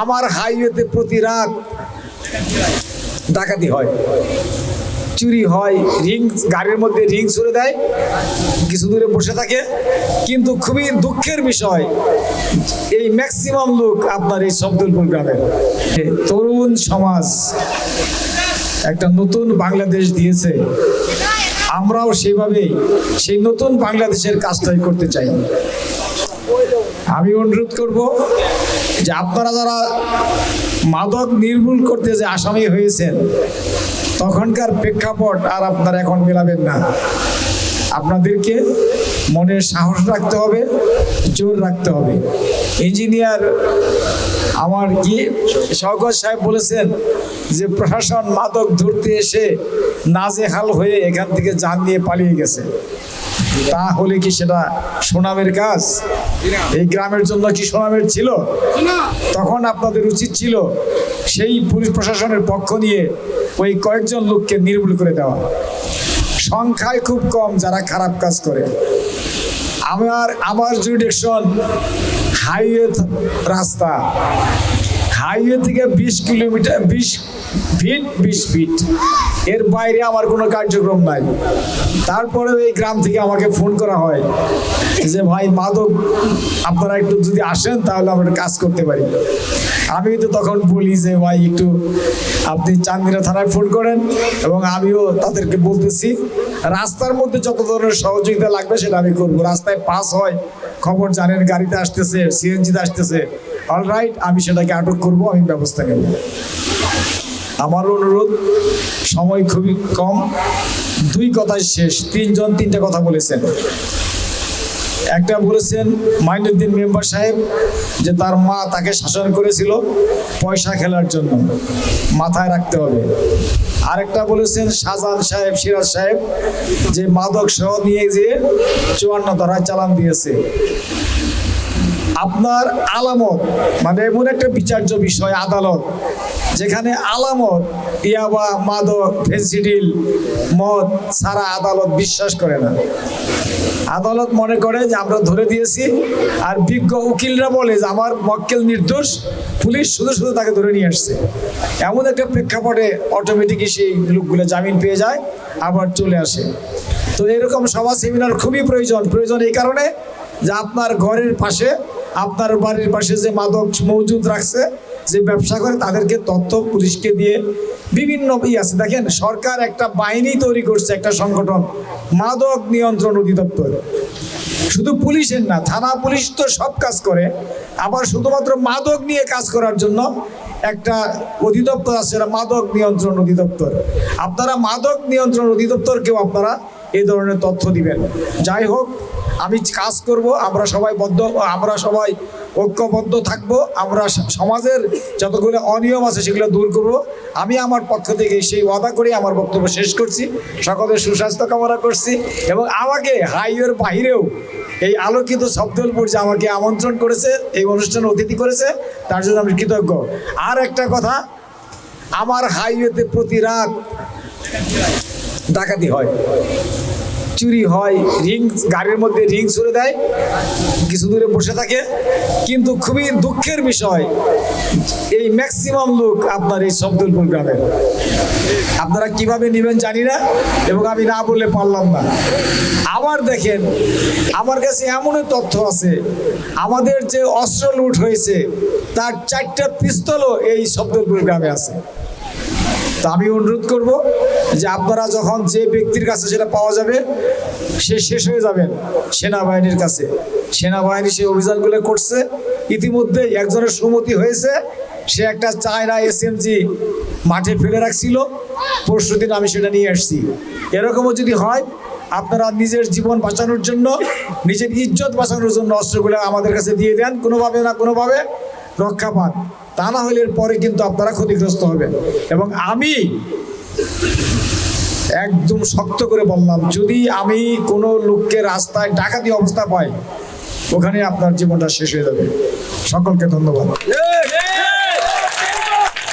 আমার হাইওয়েতে প্রতি রাত ডাকাতি হয়। চুরি হয়, রিং, গাড়ির মধ্যে রিং ছুড়ে দেয়, কিছু দূরে বসে থাকে। কিন্তু খুবই দুঃখের বিষয়, এই ম্যাক্সিমাম লোক আপনার এই শব্দলপুর গ্রামের। তরুণ সমাজ একটা নতুন বাংলাদেশ দিয়েছে। আমরাও সেভাবেই সেই নতুন বাংলাদেশের কাজটাই করতে চাই। আমি অনুরোধ করব যে আপনারা যারা মাদক নির্মূল করতে যে আসামি হয়েছেন, তখনকার প্রেক্ষাপট আর আপনারা এখন মেলাবেন না। আপনাদেরকে মনে সাহস রাখতে হবে, জোর রাখতে হবে। ইঞ্জিনিয়ার আমার কি শওকত সাহেব বলেছেন যে, প্রশাসন মাদক ধরতে এসে নাজেহাল হয়ে এখান থেকে যান নিয়ে পালিয়ে গেছে। তাহলে কি সেটা সুনামের কাজ? এই গ্রামের জন্য কি সমাবেশ ছিল? তখন আপনাদের উচিত ছিল সেই পুলিশ প্রশাসনের পক্ষ নিয়ে ওই কয়েকজন লোককে নির্মূল করে দেওয়া। সংখ্যায় খুব কম যারা খারাপ কাজ করে। আমার আমার জুডিকশন হাইওয়ে রাস্তা। হাইওয়ে থেকে বিশ কিলোমিটার, বিশ ফিট বিশ ফিট এর বাইরে আমার কোনো কার্যক্রম নাই। তারপরেও এই গ্রাম থেকে আমাকে ফোন করা হয় যে, ভাই, মাদক, আপনারা একটু যদি আসেন, তাহলে আমরা কাজ করতে পারি। আমি তো তখন বলি যে, ভাই, একটু আপনি চান্দিনা থানায় ফোন করেন এবং আমিও তাদেরকে বলতেছি। রাস্তার মধ্যে যত ধরনের সহযোগিতা লাগবে, সেটা আমি করব। রাস্তায় পাস হয়, খবর জানেন, গাড়িতে আসতেছে সিএনজিতে আসতেছে। অলরাইট আমি সেটাকে আটক করব, আমি ব্যবস্থা নেব। আমার অনুরোধ, সময় খুবই কম। দুই কথাই শেষ, তিনজন তিনটা কথা বলেছেন। একটা বলেছেন মাইনুদ্দিন মেম্বার সাহেব, যে তার মা তাকে শাসন করেছিল পয়সা খেলার জন্য, মাথায় রাখতে হবে। আরেকটা বলেছেন শাহজাহান সাহেব, সিরাজ সাহেব, যে মাদক সহ নিয়ে যেয়ে চুয়ান্ন ধরায় চালান দিয়েছে। আপনার আলামত মানে এমন একটা বিচার্য বিষয়, আদালত, যেখানে আলামত, ইয়াবা, মাদক, ফেন্সিডিল, মদ সারা আদালত বিশ্বাস করে না। আদালত মনে করে যে আমরা ধরে দিয়েছি, আর বিজ্ঞ উকিলরা বলে যে আমার মক্কেল নির্দোষ, পুলিশ শুধু শুধু তাকে ধরে নিয়ে আসছে। এমন একটা প্রেক্ষাপটে অটোমেটিকই সেই লোকগুলো জামিন পেয়ে যায়, আবার চলে আসে। তো এরকম সভা সেমিনার খুবই প্রয়োজন। প্রয়োজন এই কারণে যে আপনার ঘরের পাশে আপনার বাড়ির পাশে যে মাদক মজুদ রাখছে, যে ব্যবসা করে, তাদেরকে তথ্য, পুলিশকে দিয়ে বিভিন্ন ই আছে। দেখেন, সরকার একটা বাহিনী তৈরি করছে, একটা সংগঠন, মাদক নিয়ন্ত্রণ অধিদপ্তর। শুধু পুলিশের না, থানা পুলিশ তো সব কাজ করে, আবার শুধুমাত্র মাদক নিয়ে কাজ করার জন্য একটা অধিদপ্তর আছে মাদক নিয়ন্ত্রণ অধিদপ্তর। আপনারা মাদক নিয়ন্ত্রণ অধিদপ্তরকেও আপনারা এই ধরনের তথ্য দিবেন। যাই হোক, আমি কাজ করব, আমরা সবাই বদ্ধ, আমরা সবাই ঐক্যবদ্ধ থাকব, আমরা সমাজের যতগুলো অনিয়ম আছে সেগুলো দূর করব। আমি আমার পক্ষ থেকে সেই ওয়াদা করে, আমার বক্তব্য শেষ করছি। সকলের সুস্বাস্থ্য কামনা করছি এবং আমাকে হাইওয়ের বাহিরেও এই আলোকিত শব্দলপুর যে আমাকে আমন্ত্রণ করেছে, এই অনুষ্ঠানে অতিথি করেছে, তার জন্য আমি কৃতজ্ঞ। আর একটা কথা, আমার হাইওয়েতে প্রতি রাত ডাকাতি হয়। চুরি হয়, রিং, গাড়ির মধ্যে রিং ছুড়ে দেয়, কিছু দূরে বসে থাকে। কিন্তু খুবই দুঃখের বিষয়, এই ম্যাক্সিমাম লোক আপনার এই শব্দলপুর গ্রামের। আপনারা কীভাবে নেবেন জানি না, এবং আমি না বললে পারলাম না। আবার দেখেন, আমার কাছে এমনও তথ্য আছে, আমাদের যে অস্ত্র লুট হয়েছে, তার চারটা পিস্তলও এই শব্দলপুর গ্রামে আছে। তো আমি অনুরোধ করব যে আপনারা যখন যে ব্যক্তির কাছে সেটা পাওয়া যাবে, সে শেষ হয়ে যাবেন সেনাবাহিনীর কাছে। সেনাবাহিনী সেই অভিযানগুলো করছে। ইতিমধ্যে একজনের সুমতি হয়েছে, সে একটা চায়না এসএমজি মাঠে ফেলে রাখছিল। পরশু দিন আমি সেটা নিয়ে আসছি। এরকমও যদি হয়, আপনারা নিজের জীবন বাঁচানোর জন্য, নিজের ইজ্জত বাঁচানোর জন্য অস্ত্রগুলো আমাদের কাছে দিয়ে দেন। কোনোভাবে না কোনোভাবে রক্ষা পান। তা না হলে পরে কিন্তু আপনারা ক্ষতিগ্রস্ত হবেন। এবং আমি একদম শক্ত করে বললাম, যদি আমি কোনো লোককে রাস্তায় ডাকাতি অবস্থা পাই, ওখানে আপনার জীবনটা শেষ হয়ে যাবে। সকলকে ধন্যবাদ।